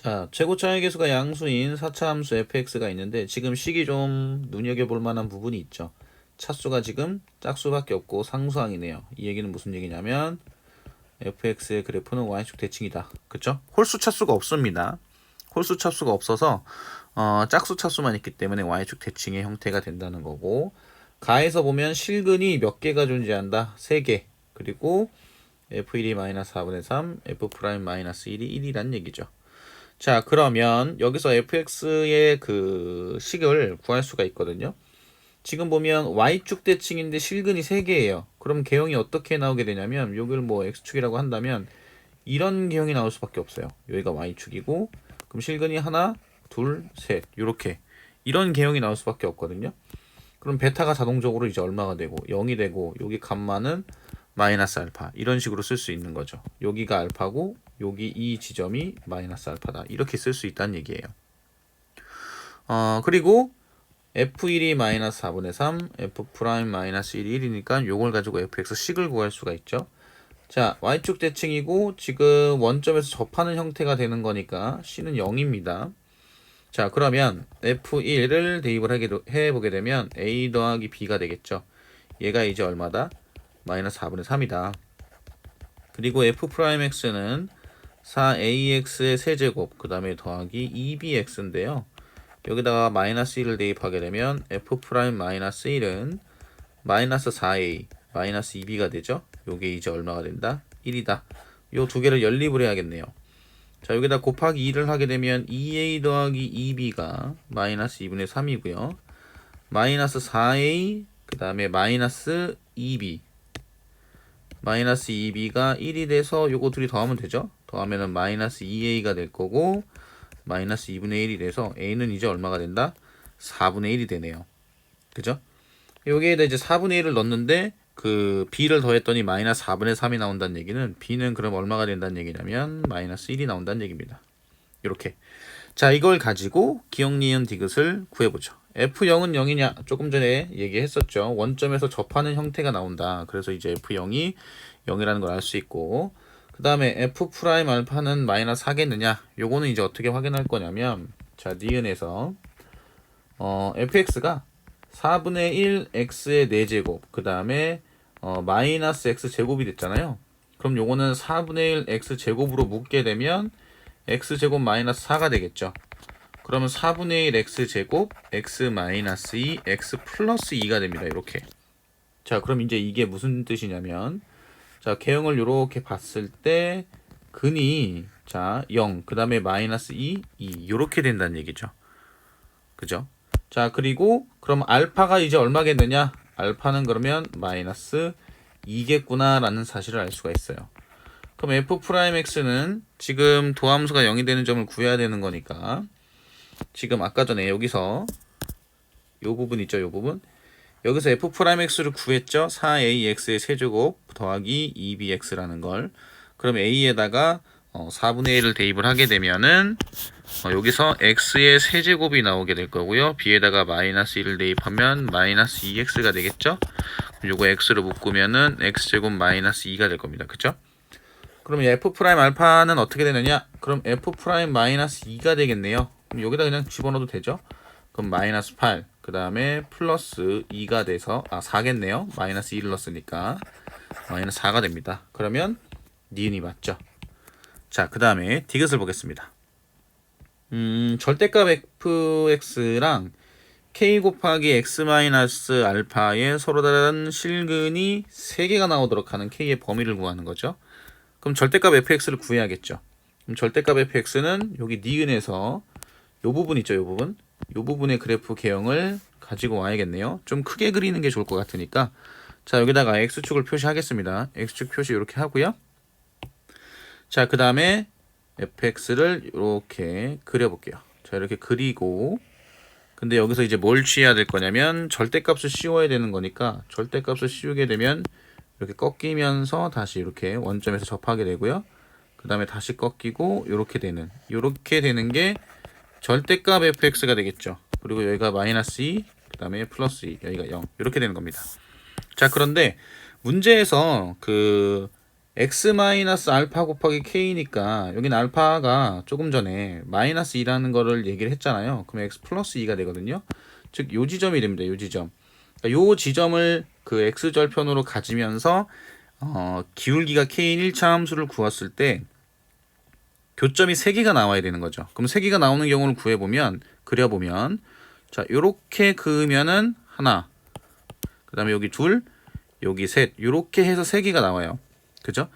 자, 최고 차의 개수가 양수인 4차 함수 fx가 있는데 지금 식이 좀 눈여겨볼 만한 부분이 있죠. 차수가 지금 짝수밖에 없고 상수항이네요. 이 얘기는 무슨 얘기냐면 fx의 그래프는 y축 대칭이다. 그쵸? 홀수 차수가 없습니다. 홀수 차수가 없어서 어, 짝수 차수만 있기 때문에 y축 대칭의 형태가 된다는 거고 가에서 보면 실근이 몇 개가 존재한다? 3개. 그리고 f1이-4분의 3, f'-1이 1이란 얘기죠. 자, 그러면 여기서 fx의 그 식을 구할 수가 있거든요. 지금 보면 y축 대칭인데 실근이 3개예요. 그럼 개형이 어떻게 나오게 되냐면 여기를 뭐 x축이라고 한다면 이런 개형이 나올 수밖에 없어요. 여기가 y축이고 그럼 실근이 하나, 둘, 셋 이렇게 이런 개형이 나올 수밖에 없거든요. 그럼 베타가 자동적으로 이제 얼마가 되고 0이 되고 여기 감마는 마이너스 알파 이런 식으로 쓸 수 있는 거죠. 여기가 알파고 여기 이 지점이 마이너스 알파다 이렇게 쓸 수 있다는 얘기예요. 어 그리고 f1이 마이너스 4분의 3, f 프라임 마이너스 1이 1이니까 요걸 가지고 fx 식을 구할 수가 있죠. 자 y축 대칭이고 지금 원점에서 접하는 형태가 되는 거니까 c는 0입니다. 자 그러면 f1을 대입을 하게 해보게 되면 a 더하기 b가 되겠죠. 얘가 이제 얼마다? 마이너스 4분의 3이다. 그리고 f'x는 4ax의 세제곱 그 다음에 더하기 2bx인데요. 여기다가 마이너스 1을 대입하게 되면 f 마이너스 1은 마이너스 4a 마이너스 2b가 되죠. 요게 이제 얼마가 된다? 1이다. 요 두 개를 연립을 해야겠네요. 자 여기다 곱하기 2를 하게 되면 2a 더하기 2b가 마이너스 2분의 3이고요. 마이너스 4a 그 다음에 마이너스 2b 마이너스 2b가 1이 돼서 요거 둘이 더하면 되죠. 더하면은 마이너스 2a가 될 거고 마이너스 2분의 1이 돼서 a는 이제 얼마가 된다? 4분의 1이 되네요. 그죠? 여기에다 이제 4분의 1을 넣는데 그 b를 더했더니 마이너스 4분의 3이 나온다는 얘기는 b는 그럼 얼마가 된다는 얘기냐면 마이너스 1이 나온다는 얘기입니다. 이렇게 자 이걸 가지고 기억 니은 디귿을 구해보죠. F0은 0이냐? 조금 전에 얘기했었죠. 원점에서 접하는 형태가 나온다. 그래서 이제 F0이 0이라는 걸 알 수 있고 그 다음에 F 프라임 알파는 마이너스 4겠느냐? 요거는 이제 어떻게 확인할 거냐면 자 니은에서 어, fx가 4분의 1 x의 4제곱 그 다음에 어, 마이너스 x 제곱이 됐잖아요. 그럼 요거는 4분의 1 x 제곱으로 묶게 되면 x 제곱 마이너스 4가 되겠죠. 그러면 4분의 1 x 제곱 x 마이너스 2 x 플러스 2가 됩니다. 이렇게. 자, 그럼 이제 이게 무슨 뜻이냐면 자, 개형을 이렇게 봤을 때 근이 자, 0, 그 다음에 마이너스 2, 2 이렇게 된다는 얘기죠. 그죠? 자, 그리고 그럼 알파가 이제 얼마겠느냐? 알파는 그러면 마이너스 2겠구나라는 사실을 알 수가 있어요. 그럼 f 프라임 x는 지금 도함수가 0이 되는 점을 구해야 되는 거니까 지금 아까 전에 여기서 요 부분 있죠, 요 부분. 여기서 f 프라임 x를 구했죠. 4ax의 세제곱 더하기 2bx라는 걸. 그럼 a에다가 어, 4분의 1을 대입을 하게 되면은 어, 여기서 x의 세제곱이 나오게 될 거고요. b에다가 마이너스 1을 대입하면 마이너스 2x가 되겠죠. 요거 x로 묶으면은 x제곱 마이너스 2가 될 겁니다. 그쵸? 그럼 f 프라임 알파는 어떻게 되느냐? 그럼 f 프라임 마이너스 2가 되겠네요. 그럼 여기다 그냥 집어넣어도 되죠? 그럼 마이너스 8, 그 다음에 플러스 2가 돼서, 아, 4겠네요. 마이너스 2를 넣었으니까. 마이너스 4가 됩니다. 그러면 니은이 맞죠? 자, 그 다음에 디귿을 보겠습니다. 음, 절대값 fx랑 k 곱하기 x 마이너스 알파의 서로 다른 실근이 3개가 나오도록 하는 k의 범위를 구하는 거죠. 그럼 절대값 fx를 구해야겠죠. 그럼 절대값 fx는 여기 니은에서 요 부분 있죠, 요 부분. 요 부분의 그래프 개형을 가지고 와야겠네요. 좀 크게 그리는 게 좋을 것 같으니까. 자, 여기다가 x축을 표시하겠습니다. x축 표시 이렇게 하고요. 자, 그 다음에 fx를 이렇게 그려볼게요. 자, 이렇게 그리고 근데 여기서 이제 뭘 취해야 될 거냐면 절대값을 씌워야 되는 거니까 절대값을 씌우게 되면 이렇게 꺾이면서 다시 이렇게 원점에서 접하게 되고요. 그 다음에 다시 꺾이고 이렇게 되는 이렇게 되는 게 절대값 fx가 되겠죠. 그리고 여기가 마이너스 2, 그 다음에 플러스 2, 여기가 0 이렇게 되는 겁니다. 자 그런데 문제에서 그 x 마이너스 알파 곱하기 k니까 여기는 알파가 조금 전에 마이너스 2라는 거를 얘기를 했잖아요. 그럼 x 플러스 2가 되거든요. 즉 요 지점이 됩니다. 요 지점. 그러니까 요 지점을 그 x 절편으로 가지면서 어, 기울기가 k인 1차 함수를 구했을 때 교점이 3개가 나와야 되는 거죠. 그럼 3개가 나오는 경우를 구해 보면 그려 보면 자 요렇게 그으면은 하나 그 다음에 여기 둘 여기 셋 요렇게 해서 3개가 나와요. 그죠?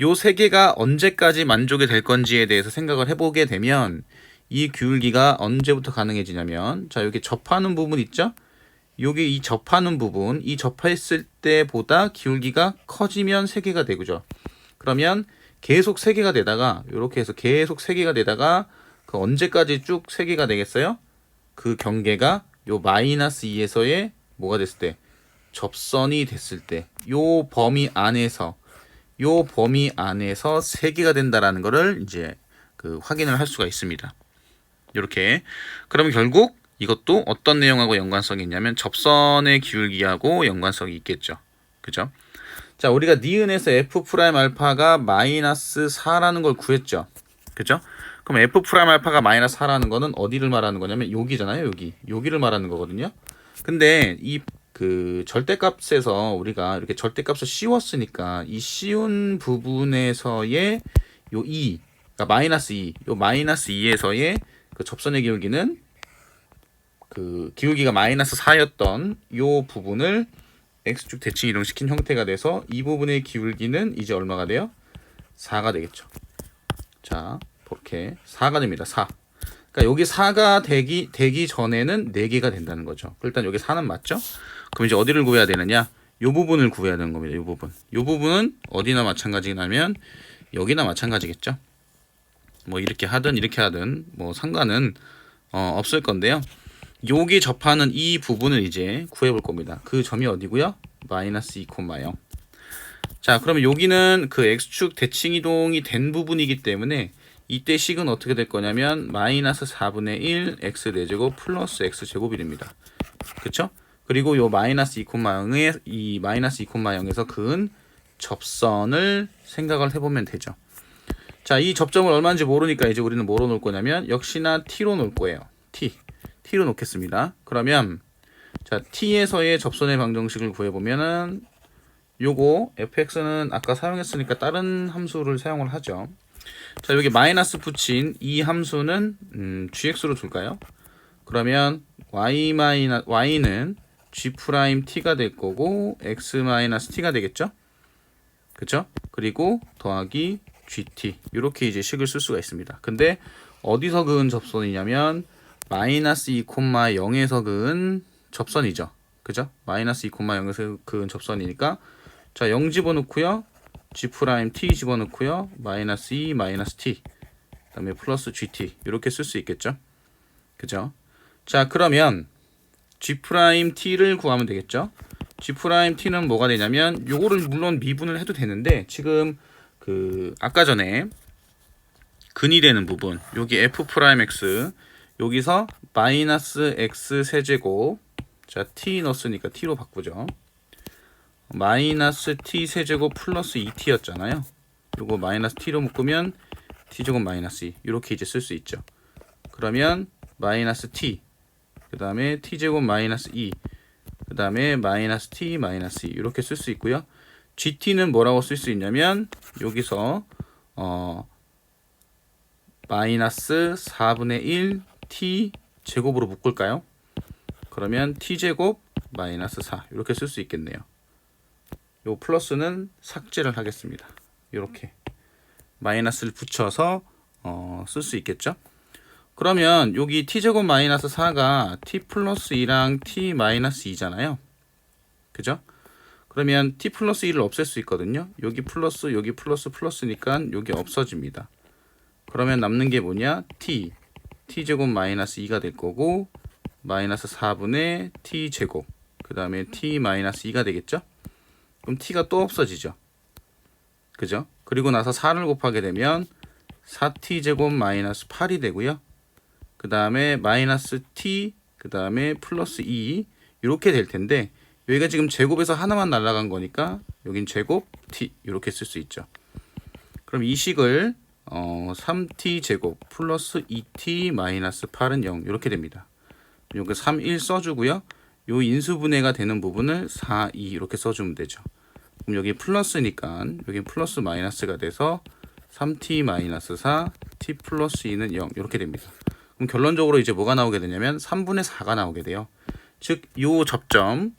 요 세 개가 언제까지 만족이 될 건지에 대해서 생각을 해 보게 되면 이 기울기가 언제부터 가능해지냐면 자 여기 접하는 부분 있죠? 여기 이 접하는 부분 이 접했을 때보다 기울기가 커지면 세 개가 되고죠. 그러면 계속 세 개가 되다가 이렇게 해서 계속 세 개가 되다가 그 언제까지 쭉 세 개가 되겠어요? 그 경계가 요 마이너스 2에서의 뭐가 됐을 때 접선이 됐을 때 요 범위 안에서 요 범위 안에서 세 개가 된다라는 거를 이제 그 확인을 할 수가 있습니다. 이렇게 그러면 결국 이것도 어떤 내용하고 연관성이 있냐면 접선의 기울기하고 연관성이 있겠죠. 그죠? 자, 우리가 니은에서 f 프라임 알파가 마이너스 4라는 걸 구했죠. 그죠? 그럼 f 프라임 알파가 마이너스 4라는 거는 어디를 말하는 거냐면 여기잖아요. 여기. 여기를 말하는 거거든요. 근데 이 그 절대값에서 우리가 이렇게 절대값을 씌웠으니까 이 씌운 부분에서의 요 2, 그러니까 마이너스 2, 요 마이너스 2에서의 그 접선의 기울기는 그 기울기가 마이너스 4였던 요 부분을 x축 대칭 이동시킨 형태가 돼서 이 부분의 기울기는 이제 얼마가 돼요? 4가 되겠죠. 자, 이렇게 4가 됩니다. 4. 그러니까 여기 4가 되기 되기 전에는 4개가 된다는 거죠. 일단 여기 4는 맞죠? 그럼 이제 어디를 구해야 되느냐? 요 부분을 구해야 되는 겁니다. 요 부분. 요 부분은 어디나 마찬가지냐면 여기나 마찬가지겠죠. 뭐 이렇게 하든 이렇게 하든 뭐 상관은 어, 없을 건데요. 여기 접하는 이 부분을 이제 구해볼 겁니다. 그 점이 어디고요? 마이너스 2,0. 자, 그러면 여기는 그 x축 대칭 이동이 된 부분이기 때문에 이때 식은 어떻게 될 거냐면 마이너스 4분의 1 x 4제곱 플러스 x 제곱이 됩니다. 그쵸? 그리고 요 마이너스 2,0에 이 마이너스 2,0에서 그은 접선을 생각을 해보면 되죠. 자, 이 접점을 얼마인지 모르니까 이제 우리는 뭐로 놓을 거냐면 역시나 t로 놓을 거예요. t. t로 놓겠습니다. 그러면 자, t에서의 접선의 방정식을 구해 보면은 요거 fx는 아까 사용했으니까 다른 함수를 사용을 하죠. 자, 여기 마이너스 붙인 이 함수는 음, gx로 둘까요? 그러면 y 마이너 y는 g 프라임 t가 될 거고 x 마이너스 t가 되겠죠? 그쵸? 그리고 더하기 gt 이렇게 이제 식을 쓸 수가 있습니다. 근데 어디서 그은 접선이냐면 마이너스 2,0에서 그은 접선이죠. 그죠? 마이너스 2,0에서 그은 접선이니까 자, 0 집어넣고요. g 프라임 t 집어넣고요. 마이너스 2 마이너스 t 그다음에 플러스 gt 이렇게 쓸 수 있겠죠. 그죠? 자, 그러면 g 프라임 t를 구하면 되겠죠. g 프라임 t는 뭐가 되냐면 요거를 물론 미분을 해도 되는데 지금 그 아까 전에 근이 되는 부분 여기 f 프라임 x 여기서 마이너스 x 세제곱. 자 t 넣었으니까 t로 바꾸죠. 마이너스 t 세제곱 플러스 2t였잖아요. 요거 마이너스 t로 묶으면 t제곱 마이너스 2 이렇게 이제 쓸 수 있죠. 그러면 마이너스 t 그 다음에 t제곱 마이너스 2 그 다음에 마이너스 t 마이너스 2 이렇게 쓸 수 있고요. GT는 뭐라고 쓸 수 있냐면 여기서 어 마이너스 4분의 1 T 제곱으로 묶을까요? 그러면 T 제곱 마이너스 4 이렇게 쓸 수 있겠네요. 요 플러스는 삭제를 하겠습니다. 이렇게 마이너스를 붙여서 어, 쓸 수 있겠죠? 그러면 여기 t 제곱 마이너스 4가 t 플러스 2랑 t 마이너스 2잖아요. 그죠? 그러면 t 플러스 1을 없앨 수 있거든요. 여기 플러스 여기 플러스 플러스니까 여기 없어집니다. 그러면 남는 게 뭐냐? t t 제곱 마이너스 2가 될 거고 마이너스 4분의 t 제곱 그 다음에 t 마이너스 2가 되겠죠? 그럼 t가 또 없어지죠. 그죠? 그리고 나서 4를 곱하게 되면 4t 제곱 마이너스 8이 되고요. 그 다음에 마이너스 t 그 다음에 플러스 2 이렇게 될 텐데 여기가 지금 제곱에서 하나만 날라간 거니까 여긴 제곱 t 이렇게 쓸 수 있죠. 그럼 이 식을 어, 3t 제곱 플러스 2t 마이너스 8은 0 이렇게 됩니다. 요거 3, 1 써주고요. 요 인수분해가 되는 부분을 4, 2 이렇게 써주면 되죠. 그럼 여기 플러스니까 여기 플러스 마이너스가 돼서 3t 마이너스 4, t 플러스 2는 0 이렇게 됩니다. 그럼 결론적으로 이제 뭐가 나오게 되냐면 3분의 4가 나오게 돼요. 즉 요 접점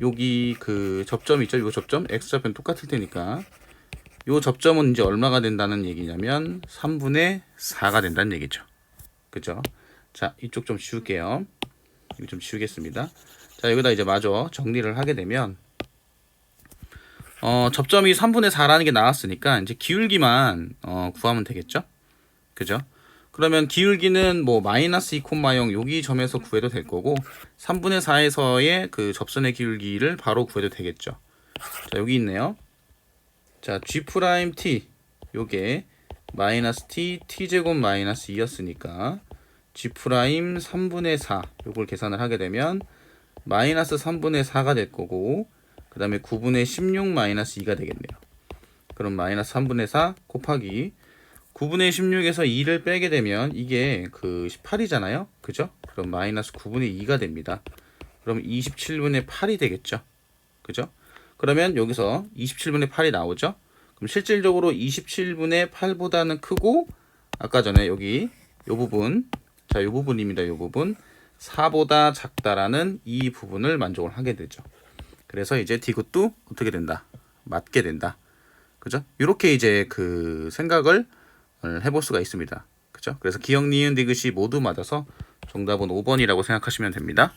여기 그 접점 있죠? 요 접점 x 좌표는 똑같을 테니까 요 접점은 이제 얼마가 된다는 얘기냐면 3분의 4가 된다는 얘기죠. 그죠? 자, 이쪽 좀 지울게요. 이거 좀 지우겠습니다. 자, 여기다 이제 마저 정리를 하게 되면 어, 접점이 3분의 4라는 게 나왔으니까 이제 기울기만 어, 구하면 되겠죠? 그죠? 그러면 기울기는 뭐 마이너스 2,0 여기 점에서 구해도 될 거고 3분의 4에서의 그 접선의 기울기를 바로 구해도 되겠죠. 자, 여기 있네요. 자, g 프라임 t 요게 마이너스 t t 제곱 마이너스 2였으니까 g 프라임 3분의 4 요걸 계산을 하게 되면 마이너스 3분의 4가 될 거고 그 다음에 9분의 16 마이너스 2가 되겠네요. 그럼 마이너스 3분의 4 곱하기 9분의 16에서 2를 빼게 되면 이게 그 18이잖아요. 그죠? 그럼 마이너스 9분의 2가 됩니다. 그럼 27분의 8이 되겠죠. 그죠? 그러면 여기서 27분의 8이 나오죠. 그럼 실질적으로 27분의 8보다는 크고 아까 전에 여기 요 부분 자, 요 부분입니다. 요 부분 4보다 작다라는 이 부분을 만족을 하게 되죠. 그래서 이제 디귿도 어떻게 된다? 맞게 된다. 그죠? 이렇게 이제 그 생각을 해볼 수가 있습니다. 그죠? 그래서 기억, 니은, 디귿이 모두 맞아서 정답은 5번이라고 생각하시면 됩니다.